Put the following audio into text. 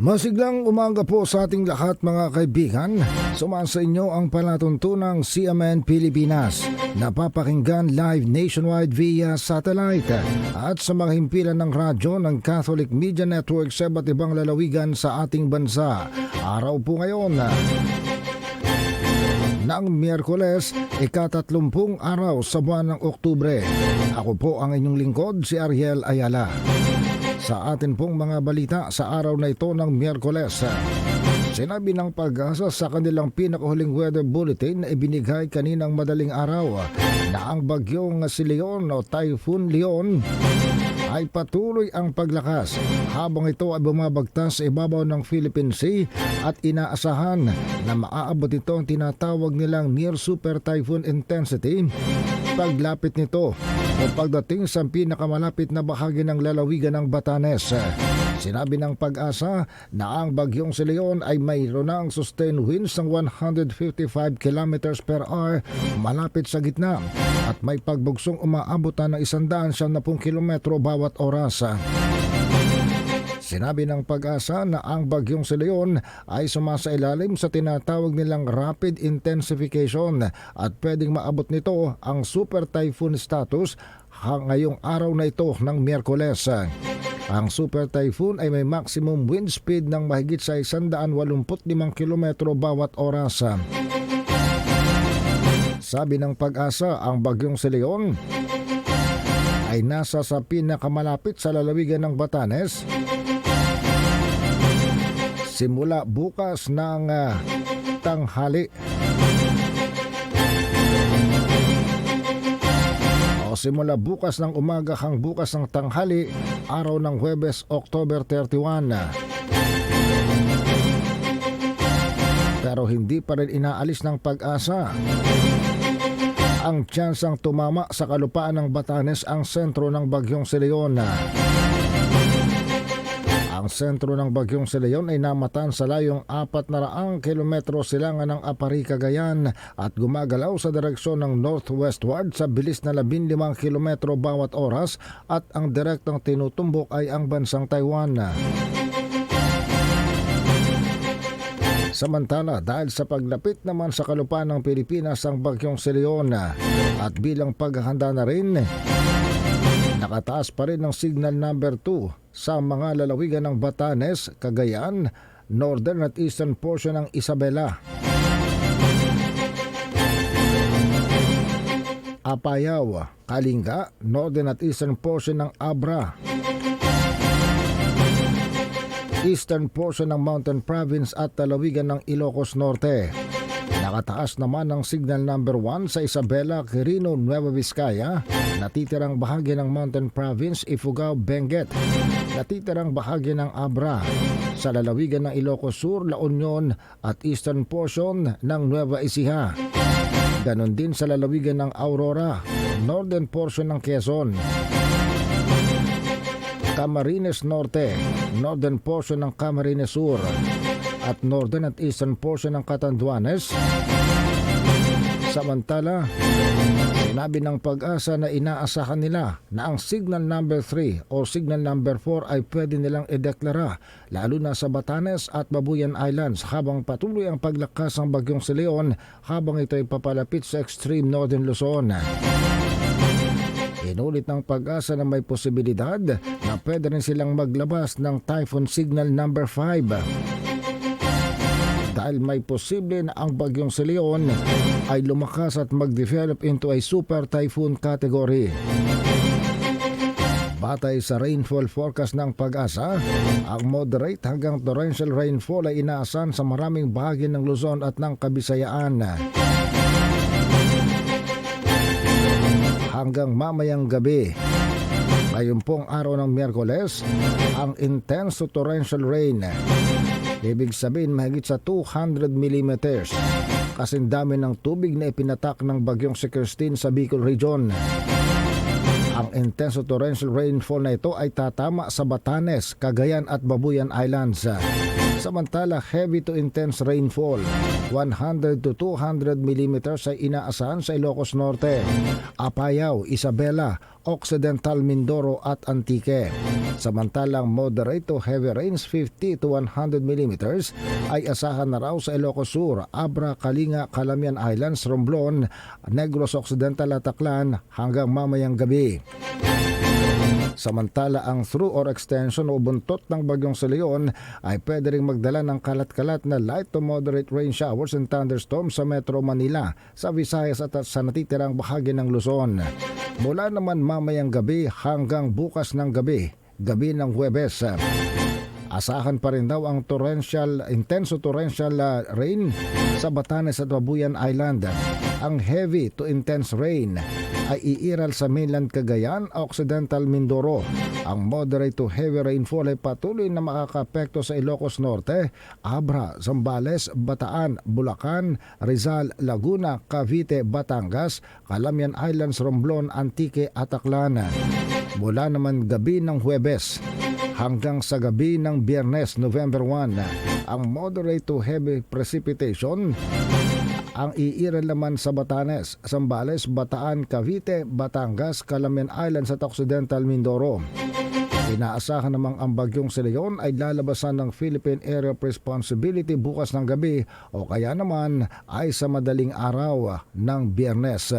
Masiglang umaga po sa ating lahat mga kaibigan. Sumaan sa inyo ang palatuntunang CMN Pilipinas. Napapakinggan live nationwide via satellite at sa mga himpilan ng radyo ng Catholic Media Network sa iba't ibang lalawigan sa ating bansa. Araw po ngayon ng Miyerkules, ikatatlumpung araw sa buwan ng Oktubre. Ako po ang inyong lingkod, si Ariel Ayala. Sa atin pong mga balita sa araw na ito ng Miyerkules, sinabi ng pag-asa sa kanilang pinakahuling weather bulletin na ibinigay kaninang madaling araw na ang bagyong si Leon o Typhoon Leon ay patuloy ang paglakas habang ito ay bumabagtas sa ibabaw ng Philippine Sea at inaasahan na maaabot ito ang tinatawag nilang near super typhoon intensity paglapit nito o pagdating sa pinakamalapit na bahagi ng lalawigan ng Batanes. Sinabi ng pag-asa na ang bagyong si Leon ay mayroon ng sustained winds ng 155 km per hour malapit sa gitna at may pagbugsong umaabot na ng 170 km bawat oras. Sinabi ng pag-asa na ang bagyong si Leon ay sumasailalim sa tinatawag nilang rapid intensification at pwedeng maabot nito ang super typhoon status ngayong araw na ito ng Miyerkules. Ang super typhoon ay may maximum wind speed ng mahigit sa 185 km bawat oras. Sabi ng pag-asa, ang bagyong si Leon ay nasa sa pinakamalapit sa lalawigan ng Batanes simula bukas ng uh, tanghali. O simula bukas ng umaga hang bukas ng tanghali, araw ng Huwebes, October 31. Pero hindi pa rin inaalis ng pag-asa ang tsansang tumama sa kalupaan ng Batanes ang sentro ng bagyong si Leon. Ang sentro ng bagyong si Leon ay namatan sa layong 400 kilometro silangan ng Apari, Cagayan at gumagalaw sa direksyon ng northwestward sa bilis na 15 kilometro bawat oras at ang direktang tinutumbok ay ang bansang Taiwan. Samantala, dahil sa paglapit naman sa kalupaan ng Pilipinas ang bagyong si Leon at bilang paghahanda na rin, nakataas pa rin ang signal number 2 sa mga lalawigan ng Batanes, Cagayan, northern at eastern portion ng Isabela. Apayao, Kalinga, northern at eastern portion ng Abra. Eastern portion ng Mountain Province at lalawigan ng Ilocos Norte. Nakataas naman ang signal number 1 sa Isabela, Quirino, Nueva Vizcaya, natitirang bahagi ng Mountain Province, Ifugao, Benguet, natitirang bahagi ng Abra, sa lalawigan ng Ilocos Sur, La Union at eastern portion ng Nueva Ecija. Ganon din sa lalawigan ng Aurora, northern portion ng Quezon, Camarines Norte, northern portion ng Camarines Sur, at northern at eastern portion ng Catanduanes. Samantala, sinabi ng pag-asa na inaasahan nila na ang signal number 3 o signal number 4 ay pwede nilang ideklara lalo na sa Batanes at Babuyan Islands habang patuloy ang paglakas ng bagyong si Leon habang ito ay papalapit sa extreme northern Luzon. Inulit ng pag-asa na may posibilidad na pwede rin silang maglabas ng typhoon signal number 5. Dahil may posible na ang bagyong si Leon ay lumakas at mag-develop into a super typhoon category. Batay sa rainfall forecast ng pag-asa, ang moderate hanggang torrential rainfall ay inaasahan sa maraming bahagi ng Luzon at ng Kabisayaan. hanggang mamayang gabi. Ngayon pong araw ng Miyerkules, ang intense to torrential rain. Ibig sabihin mahigit sa 200 mm. Kasing dami ng tubig na ipinatak ng bagyong si Christine sa Bicol Region. Ang intense to torrential rainfall na ito ay tatama sa Batanes, Cagayan at Babuyan Islands. Samantala, heavy to intense rainfall, 100 to 200 millimeters ay inaasahan sa Ilocos Norte, Apayao, Isabela, Occidental Mindoro at Antique. Samantalang moderate to heavy rains 50 to 100 millimeters ay asahan na raw sa Ilocos Sur, Abra, Kalinga, Calamian Islands, Romblon, Negros Occidental at Aklan hanggang mamayang gabi. Samantala ang through or extension o buntot ng bagyong sa Leon ay pwede ring magdala ng kalat-kalat na light to moderate rain showers and thunderstorms sa Metro Manila, sa Visayas at sa natitirang bahagi ng Luzon. Mula naman mamayang gabi hanggang bukas ng gabi, gabi ng Huwebes. Asahan pa rin daw ang torrential, intenso torrential uh, rain sa Batanes at Babuyan Island. Ang heavy to intense rain ay iiral sa mainland Cagayan, Occidental Mindoro. Ang moderate to heavy rainfall ay patuloy na makakapekto sa Ilocos Norte, Abra, Zambales, Bataan, Bulacan, Rizal, Laguna, Cavite, Batangas, Calamian Islands, Romblon, Antique at Aklan. Mula naman gabi ng Huwebes, hanggang sa gabi ng Biyernes, November 1. Ang moderate to heavy precipitation ang iiral naman sa Batanes, Zambales, Bataan, Cavite, Batangas, Calamian Islands at Occidental Mindoro. Inaasahan namang ang bagyong si Leon ay lalabasan ng Philippine Area of Responsibility bukas ng gabi o kaya naman ay sa madaling araw ng Biyernes.